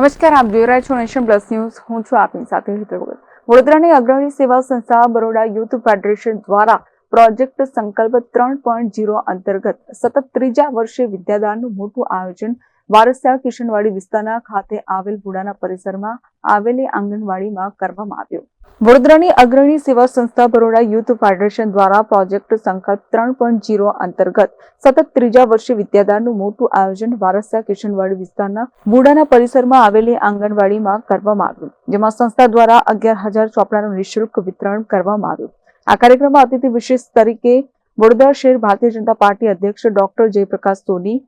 નમસ્કાર, આપ જોઈ રહ્યા છો નેશન પ્લસ ન્યૂઝ. હું છું આપની સાથે હેતલ ભગત. વડોદરાની અગ્રણી સેવા સંસ્થા બરોડા યુથ ફેડરેશન દ્વારા પ્રોજેક્ટ સંકલ્પ ત્રણ પોઈન્ટ જીરો અંતર્ગત સતત ત્રીજા વર્ષે વિદ્યાદાનનું મોટું આયોજન વારસિયા કિશનવાડી વિસ્તારના ખાતે આવેલ વુડાના પરિસરમાં આવેલી આંગણવાડીમાં કરવામાં આવ્યું. વડોદરાની અગ્રણી સેવા સંસ્થા બરોડા યુથ ફેડરેશન દ્વારા પ્રોજેક્ટ સંકલ્પ ત્રણ પોઈન્ટ જીરો અંતર્ગત સતત ત્રીજા વર્ષે વિદ્યાદાનનું મોટું આયોજન વારસિયા કિશનવાડી વિસ્તારના બુડાના પરિસરમાં આવેલી આંગણવાડીમાં કરવામાં આવ્યું, જેમાં સંસ્થા દ્વારા અગિયાર હજાર ચોપડાનું નિઃશુલ્ક વિતરણ કરવામાં આવ્યું. આ કાર્યક્રમમાં અતિથિ વિશેષ તરીકે વડોદરા શહેર ભારતીય જનતા પાર્ટી અધ્યક્ષ ડોક્ટર જયપ્રકાશ સોની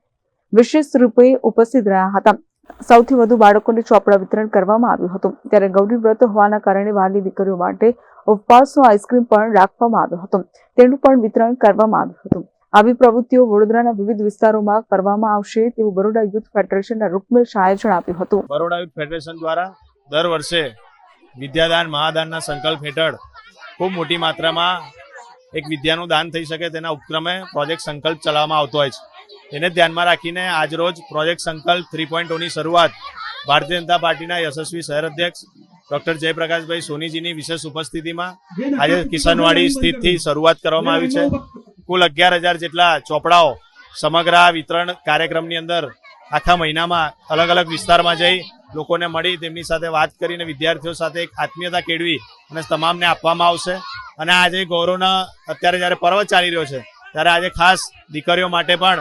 વિશેષ રૂપે ઉપસ્થિત રહ્યા હતા. સૌથી વધુ બાળકોને ચોપડા વિતરણ કરવામાં આવ્યું હતું. ત્યારે ગૌરી વ્રત હોવાના કારણે વાલી દીકરીઓ માટે ઉપવાસનો આઈસ્ક્રીમ પણ રાખવામાં આવ્યો હતો. તેનું પણ વિતરણ કરવામાં આવ્યું હતું. આવી પ્રવૃત્તિઓ વડોદરાના વિવિધ વિસ્તારોમાં કરવામાં આવશે તેવું બરોડા યુથ ફેડરેશનના રૂકમેલ શાહે જણાવ્યું હતું. બરોડા યુથ ફેડરેશન દ્વારા દર વર્ષે વિદ્યાદાન, મહાદાનના સંકલ્પ હેઠળ ખૂબ મોટી માત્રામાં એક વિદ્યાનું દાન થઈ શકે તેના ઉપક્રમે પ્રોજેક્ટ સંકલ્પ ચલાવવામાં આવતો હોય છે. તેને ધ્યાનમાં રાખીને આજરોજ પ્રોજેક્ટ સંકલ્પ થ્રી પોઈન્ટ ઓની શરૂઆત ભારતીય જનતા પાર્ટીના યશસ્વી શહેર અધ્યક્ષ ડોક્ટર જયપ્રકાશભાઈ સોનીજીની વિશેષ ઉપસ્થિતિમાં આજે કિશનવાડી સ્થિતથી શરૂઆત કરવામાં આવી છે. કુલ અગિયાર હજાર જેટલા ચોપડાઓ સમગ્ર આ વિતરણ કાર્યક્રમની અંદર આખા મહિનામાં અલગ અલગ વિસ્તારમાં જઈ લોકોને મળી તેમની સાથે વાત કરીને વિદ્યાર્થીઓ સાથે એક આત્મીયતા કેળવી અને તમામને આપવામાં આવશે. અને આજે ગૌરવના અત્યારે જ્યારે પર્વ ચાલી રહ્યો છે, ત્યારે આજે ખાસ દીકરીઓ માટે પણ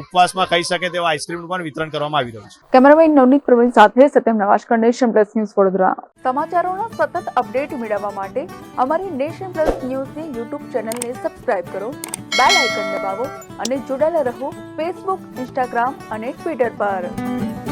ઉપવાસમાં ખાઈ શકે તેવા આઈસ્ક્રીમનું પણ વિતરણ કરવામાં આવી રહ્યું છે. કેમેરામેન નવનીત પ્રવીણ સાથે સત્યમ નવાશકર નેશન પ્લસ ન્યૂઝ વડોદરા. સમાચારોના સતત અપડેટ મેળવવા માટે અમારી નેશન પ્લસ ન્યૂઝની યુટ્યુબ ચેનલને સબસ્ક્રાઇબ કરો બેલ આઇકન દબાવો અને જોડાયેલા રહો ફેસબુક ઇન્સ્ટાગ્રામ અને ટ્વિટર પર.